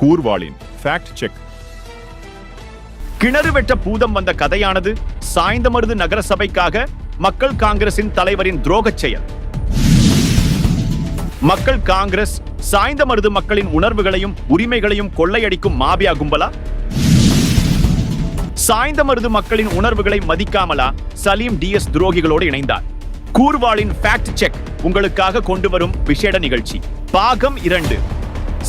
கூர்வாளின் fact check கிணறு வெட்ட பூதம் வந்த கதையானது சாய்ந்தமருது நகர சபைக்காக மக்கள் காங்கிரசின் தலைவரின் துரோகச் செயல். மக்கள் காங்கிரஸ் சாய்ந்தமருது மக்களின் உணர்வுகளையும் உரிமைகளையும் கொள்ளையடிக்கும் மாபியா கும்பலா? சாய்ந்தமருது மக்களின் உணர்வுகளை மதிக்காமலா சலீம் டிஎஸ் துரோகிகளோடு இணைந்தார்? கூர்வாளின் ஃபேக்ட் செக் உங்களுக்காக கொண்டு வரும் விசேட நிகழ்ச்சி. பாகம் இரண்டு.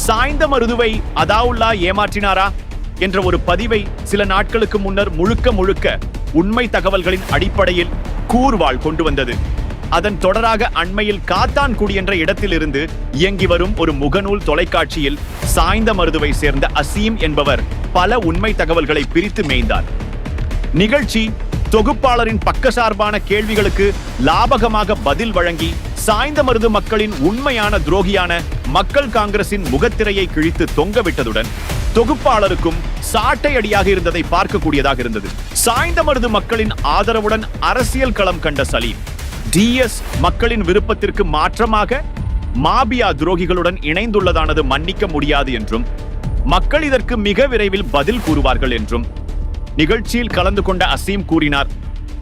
சாய்ந்தமருதுவை அதாவுல்லா ஏமாற்றினாரா என்ற ஒரு பதிவை சில நாட்களுக்கு முன்னர் முழுக்க முழுக்க உண்மை தகவல்களின் அடிப்படையில் கூர்வாள் கொண்டு வந்தது. அதன் தொடராக அண்மையில் காத்தான்குடி என்ற இடத்திலிருந்து இயங்கி வரும் ஒரு முகநூல் தொலைக்காட்சியில் சாய்ந்த மருதுவை சேர்ந்த அசீம் என்பவர் பல உண்மை தகவல்களை பிரித்து மேய்ந்தார். நிகழ்ச்சி தொகுப்பாளரின் பக்கசார்பான கேள்விகளுக்கு லாபகமாக பதில் வழங்கி சாய்ந்த மருது மக்களின் உண்மையான துரோகியான மக்கள் காங்கிரசின் முகத்திரையை கிழித்து தொங்கவிட்டதுடன் தொகுப்பாளருக்கும் சாட்டை அடியாக இருந்ததை பார்க்கக்கூடியதாக இருந்தது. சாய்ந்த மருது மக்களின் ஆதரவுடன் அரசியல் களம் கண்ட சலீம் டிஎஸ் மக்களின் விருப்பத்திற்கு மாற்றமாக மாபியா துரோகிகளுடன் இணைந்துள்ளதானது மன்னிக்க முடியாது என்றும் மக்கள் இதற்கு மிக விரைவில் பதில் கூறுவார்கள் என்றும் நிகழ்ச்சியில் கலந்து கொண்ட அசீம் கூறினார்.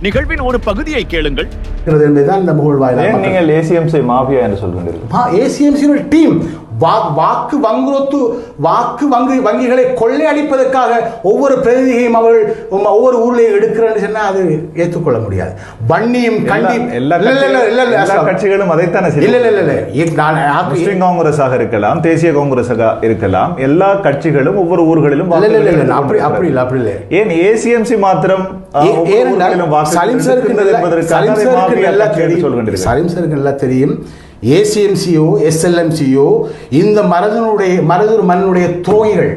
நிகழ்வின் ஒரு பகுதியை கேளுங்கள். என்பதுதான் இந்த முகழ் வாயிலாக ஏன் மக்கள் நீங்கள் ஏசிஎம்சி மாஃபியா என்று சொல்கின்றீர்கள்? ஏசிஎம்சியின் டீம் வாக்கு வங்குரோத்து வாக்கு வங்கி வங்கிகளை கொள்ளையடிப்பதற்காக ஒவ்வொரு பிரதிநிதியையும் அவர்கள் ஒவ்வொரு ஊர்லையும் எடுக்கிறேன்னு சொன்னா அது ஏற்றுக்கொள்ள முடியாது. வன்னியும் கண்டி எல்லா. கட்சிகளும் அதைத்தானே இல்ல இல்ல இல்ல நான் முஸ்லிம் காங்கிரஸாக இருக்கலாம் தேசிய காங்கிரஸாக இருக்கலாம் எல்லா கட்சிகளும் ஒவ்வொரு ஊர்களிலும் அப்படி அப்படி இல்ல அப்படி இல்லை. ஏன் ஏசிஎம்சி மாத்திரம் ஏனென்றால் சலீம் சருக்கு நல்லா- என்று தெரியும். ஏசிஎம்சியோ எஸ்எல்எம்சியோ இந்த மருதனுடைய மருதூர் மண்ணுடைய துரோகிகள்.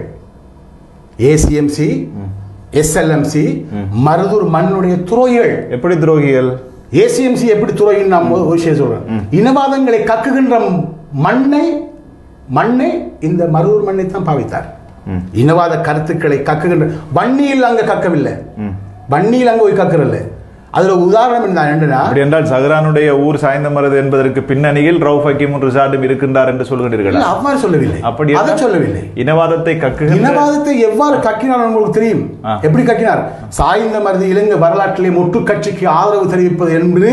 ஏசிஎம்சி எஸ்எல்எம்சி மருதூர் மண்ணுடைய துரோகிகள். எப்படி துரோகிகள்? ஏசிஎம்சி எப்படி துறையின் நான் ஒரு விஷயம் சொல்றேன். இனவாதங்களை கக்குகின்ற மண்ணை மண்ணை இந்த மருதூர் மண்ணை தான் பாவித்தார். இனவாத கருத்துக்களை கக்குகின்ற வன்னியில் அங்க கக்கவில்லை. வன்னியில் அங்க போய் கக்கறல்ல அதுல உதாரணம் என்ன என்னன்னா அப்படி என்றால் சஹரானுடைய ஊர் சாய்ந்தமரது என்பதற்கு பின்னணியில் ரவுஃப் ஹக்கீமும் ரிசார்டும் இருக்கின்றார் என்று சொல்கின்றீர்கள்? இல்ல, அவ்வாறு சொல்லவில்லை. அப்படி அதை சொல்லவில்லை. இனவாதத்தை கக்குகின்ற இனவாதத்தை எவ்வாறு கக்கினார் உங்களுக்கு தெரியும். எப்படி கக்கினார்? சாய்ந்த மருது இலங்கை வரலாற்றிலே மொட்டு கட்சிக்கு ஆதரவு தெரிவிப்பது என்று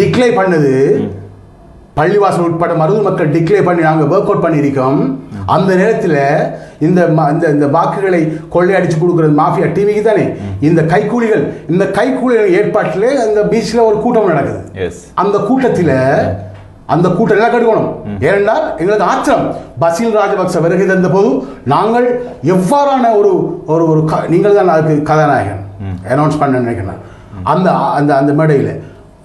டிக்ளே பண்ணது. பள்ளிவாசல் உட்பட மருது மக்கள் டிக்ளே பண்ணி நாங்கள் ஒர்க் அவுட் பண்ணியிருக்கோம். அந்த நேரத்தில் இந்த இந்த இந்த வாக்குகளை கொள்ளையடிச்சு கொடுக்குறது மாஃபியா டிவிக்கு தானே? இந்த கைக்கூலிகள் இந்த கைக்கூலிகள் ஏற்பாட்டிலே அந்த பீச்சில் ஒரு கூட்டம் நடக்குது. எஸ் அந்த கூட்டத்தில் அந்த கூட்டம் எல்லாம் கட்டுக்கணும் ஏனென்றால் எங்களுக்கு ஆத்திரம். பசில் ராஜபக்ச வருகை தந்த போது நாங்கள் எவ்வாறான ஒரு ஒரு ஒரு நீங்கள் தான் அதுக்கு கதாநாயகன். அனௌன்ஸ் பண்ண நினைக்கிறேன் அந்த அந்த அந்த மேடையில்.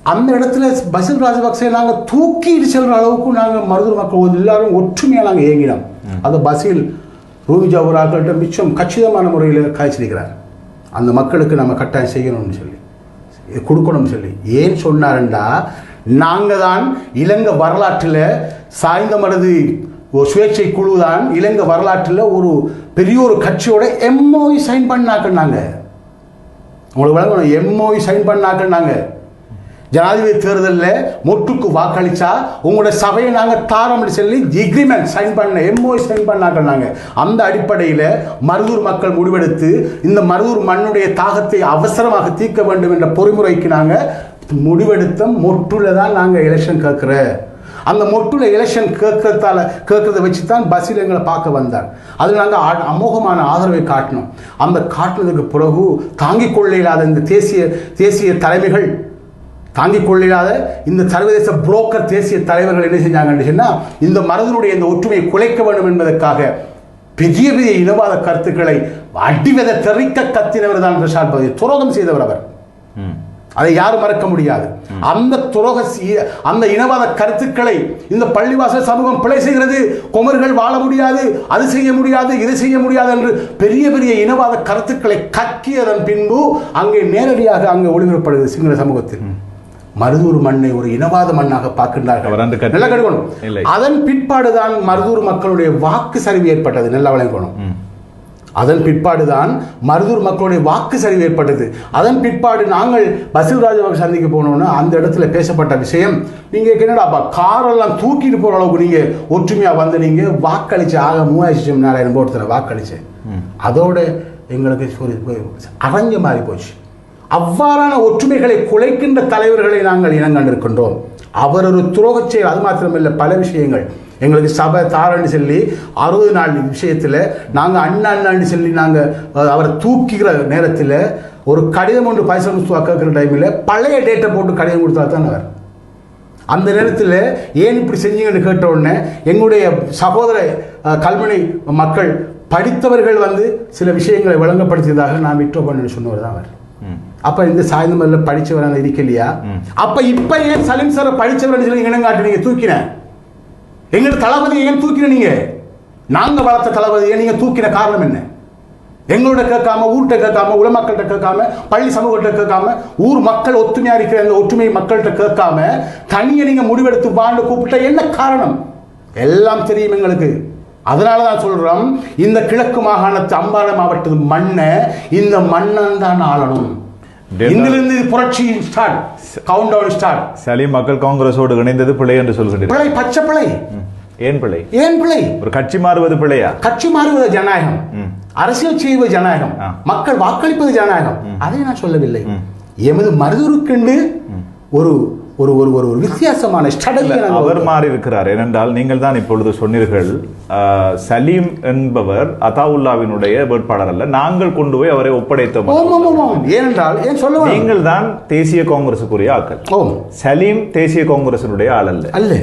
அந்த இடத்துல பசில் ராஜபக்சே நாங்கள் தூக்கிட்டு செல்ற அளவுக்கு நாங்கள் மருதூர் மக்கள் எல்லாரும் ஒற்றுமையாக நாங்கள் இயங்கினோம். அந்த பசில் ரூபி ஜவஹர்கிட்ட மிச்சம் கச்சிதமான முறையில் காய்ச்சிருக்கிறார் அந்த மக்களுக்கு நம்ம கட்டாயம் செய்யணும்னு சொல்லி கொடுக்கணும்னு சொல்லி. ஏன் சொன்னாருண்டா நாங்கள் தான் இலங்கை வரலாற்றில் சாய்ந்த ஒரு சுயேட்சை குழு தான் இலங்கை வரலாற்றில் ஒரு பெரிய ஒரு கட்சியோட எம்ஓஇ சைன் பண்ணாக்குனாங்க உங்களுக்கு வழங்கணும் எம்ஓஇ சைன் பண்ணாக்குனாங்க ஜனாதிபதி தேர்தலில் மொட்டுக்கு வாக்களித்தா உங்களோட சபையை நாங்கள் தாரம்னு சொல்லி எக்ரிமெண்ட் சைன் பண்ண எம்ஓ சைன் பண்ணாங்க நாங்கள் அந்த அடிப்படையில் மருதூர் மக்கள் முடிவெடுத்து இந்த மருதூர் மண்ணுடைய தாகத்தை அவசரமாக தீர்க்க வேண்டும் என்ற பொறிமுறைக்கு நாங்கள் முடிவெடுத்த மொட்டுல தான் நாங்கள் எலெக்ஷன் கேட்குற. அந்த மொட்டுல எலெக்ஷன் கேட்கறதால கேட்கறத வச்சு தான் பஸ்ஸில் எங்களை பார்க்க வந்தார். அதில் நாங்கள் அமோகமான ஆதரவை காட்டினோம். அந்த காட்டினதுக்கு பிறகு தாங்கிக் கொள்ள இல்லாத இந்த தேசிய தேசிய தலைமைகள் தாங்கிக் கொள்ளாத இந்த சர்வதேச புரோக்கர் தேசிய தலைவர்கள் என்ன செஞ்சாங்கன்னு சொன்னா இந்த மருதனுடைய இந்த ஒற்றுமையை குலைக்க வேண்டும் என்பதற்காக பெரிய பெரிய இனவாத கருத்துக்களை அடிவத தெறிக்க கத்தினவர் தான் ரிஷாட் பதி துரோகம் செய்தவர் அவர். அதை யாரும் மறக்க முடியாது. அந்த துரோக அந்த இனவாத கருத்துக்களை இந்த பள்ளிவாசல் சமூகம் பிழை செய்கிறது. குமர்கள் வாழ முடியாது அது செய்ய முடியாது இது செய்ய முடியாது என்று பெரிய பெரிய இனவாத கருத்துக்களை கக்கியதன் பின்பு அங்கே நேரடியாக அங்கே ஒளிபரப்படுகிறது சிங்கள சமூகத்தில். மருதூர் மண்ணை ஒரு இனவாத மண்ணாக பார்க்கின்றார்கள். நல்லா இல்லை. கடுக்கணும் அதன் பிற்பாடுதான் மருதூர் மக்களுடைய வாக்கு சரிவு ஏற்பட்டது. நல்லா விளங்கணும். அதன் பிற்பாடுதான் மருதூர் மக்களுடைய வாக்கு சரிவு ஏற்பட்டது. அதன் பிற்பாடு நாங்கள் பசில் ராஜபக்ஷ சந்திக்க போனோம்னா அந்த இடத்துல பேசப்பட்ட விஷயம். நீங்க என்னடாப்பா காரெல்லாம் தூக்கிட்டு போற அளவுக்கு நீங்க ஒற்றுமையா வந்து நீங்க வாக்களிச்சு ஆக மூவாயிரம் நாலாயிரம் போட்டு வாக்களிச்சு. அதோட எங்களுக்கு அரஞ்ச மாறி போச்சு. அவ்வாறான ஒற்றுமைகளை குலைக்கின்ற தலைவர்களை நாங்கள் இனங்கண்டிருக்கின்றோம் அவர் ஒரு துரோகச் செயல் அது மாத்திரமில்லை பல விஷயங்கள். எங்களுக்கு சபை தாரன்னு சொல்லி அறுபது நாள் விஷயத்தில் நாங்கள் அண்ணா அண்ணான்னு சொல்லி நாங்கள் அவரை தூக்கிக்கிற நேரத்தில் ஒரு கடிதம் ஒன்று பைசா முஸ்துவா கேட்குற டைமில் பழைய டேட்டை போட்டு கடிதம் கொடுத்தா தான் அவர். அந்த நேரத்தில் ஏன் இப்படி செஞ்சீங்கன்னு கேட்ட உடனே எங்களுடைய சகோதர கல்முனை மக்கள் படித்தவர்கள் வந்து சில விஷயங்களை விளங்கப்படுத்தியதாக நான் விட்டோ பண்ணுன்னு சொன்னவர் தான் அவர். அப்ப இந்த சாய்ந்தமரில் படிச்சவர் அங்க இருக்கலையா? அப்ப இப்ப ஏன் சலீம் சாரை படிச்சவர் சொல்லி இனங்காட்டு நீங்க தூக்கின. எங்களோட தளபதியை ஏன் தூக்கின நீங்க? நாங்க வளர்த்த தளபதியை நீங்க தூக்கின காரணம் என்ன? எங்களோட கேட்காம ஊர்கிட்ட கேட்காம உலமக்கள்கிட்ட கேட்காம பள்ளி சமூகத்தை கேட்காம ஊர் மக்கள் ஒத்துமையா இருக்கிற அந்த ஒற்றுமை மக்கள்கிட்ட கேட்காம தனியை நீங்க முடிவெடுத்து வாண்டு கூப்பிட்ட என்ன காரணம்? எல்லாம் தெரியும் எங்களுக்கு. அதனால தான் சொல்றோம் இந்த கிழக்கு மாகாணத்து அம்பாறை மாவட்டத்து மண்ணை இந்த மன்னன் தான் ஆளணும். இங்கிலிருந்து புரட்சி start count down start Saleem மக்கள் காங்கிரஸோடு இணைந்தது பிழை என்று சொல்கின்றீர்கள். பிழை பச்சை பிழை. ஏன் பிழை? ஏன் பிழை? ஒரு கட்சி மாறுவது பிழையா? கட்சி மாறுவது ஜனநாயகம். அரசியல் செய்வது ஜனநாயகம். மக்கள் வாக்களிப்பது ஜனநாயகம். அதை நான் சொல்லவில்லை. எமது மருதூருக்கென்று ஒரு ஒரு ஒரு ஒரு ஒரு வித்தியாசமான அவர் மாறி இருக்கிறார் ஏனென்றால் நீங்கள் தான் இப்பொழுது சொன்னீர்கள் சலீம் என்பவர் அதாவுல்லாவினுடைய வேட்பாளர் அல்ல. நாங்கள் கொண்டு போய் அவரை ஒப்படைத்தோம் ஏனென்றால் ஏன் சொல்ல வேண்டும்? நீங்கள் தான் தேசிய காங்கிரசுக்குரிய ஆக்கள் சலீம் தேசிய காங்கிரசினுடைய ஆள் அல்ல. அல்ல.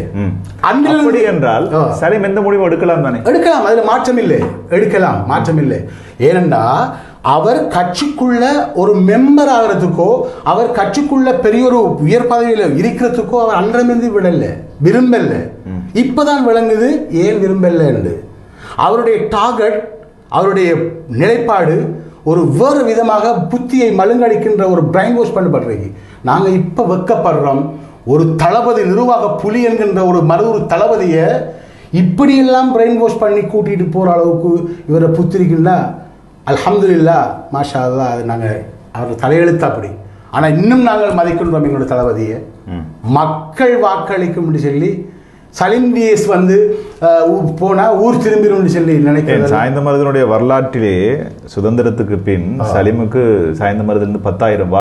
அப்படி என்றால். சலீம் எந்த முடிவும் எடுக்கலாம் தானே? எடுக்கலாம் அதுல மாற்றம் இல்லை எடுக்கலாம் மாற்றம் இல்லை ஏனென்றா அவர் கட்சிக்குள்ள ஒரு மெம்பர் ஆகிறதுக்கோ அவர் கட்சிக்குள்ள பெரிய ஒரு உயர் பதவியில் இருக்கிறதுக்கோ அவர் அன்றமிருந்து விடல விரும்பல. இப்பதான் விளங்குது ஏன் விரும்பல என்று. அவருடைய டார்கெட் அவருடைய நிலைப்பாடு ஒரு வேறு விதமாக புத்தியை மழுங்கடிக்கின்ற ஒரு பிரைன் வாஷ் பண்ணப்படுறது. நாங்கள் இப்போ வெக்கப்படுறோம் ஒரு தளபதி நிர்வாக புலி என்கின்ற ஒரு மருதூர் தளபதியை இப்படியெல்லாம் பிரெயின் வாஷ் பண்ணி கூட்டிட்டு போற அளவுக்கு இவரை புத்திரிக்குன்னா அல்ஹம்துலில்லா மாஷா அல்லாஹ் அது நாங்கள் அவர் தலையெழுத்து அப்படி ஆனா இன்னும் நாங்கள் மதிக்கின்றோம் எங்களோட தளபதியை. மக்கள் வாக்களிக்கும் சொல்லி சலிம் டிஎஸ் வந்து அஹ், ஊ- போனா ஊர் திரும்பிடும் சொல்லி நினைக்கிறேன். சாய்ந்த மருதனுடைய வரலாற்றிலே சுதந்திரத்துக்கு பின் சலீமுக்கு சாய்ந்த மருதிலிருந்து பத்தாயிரம்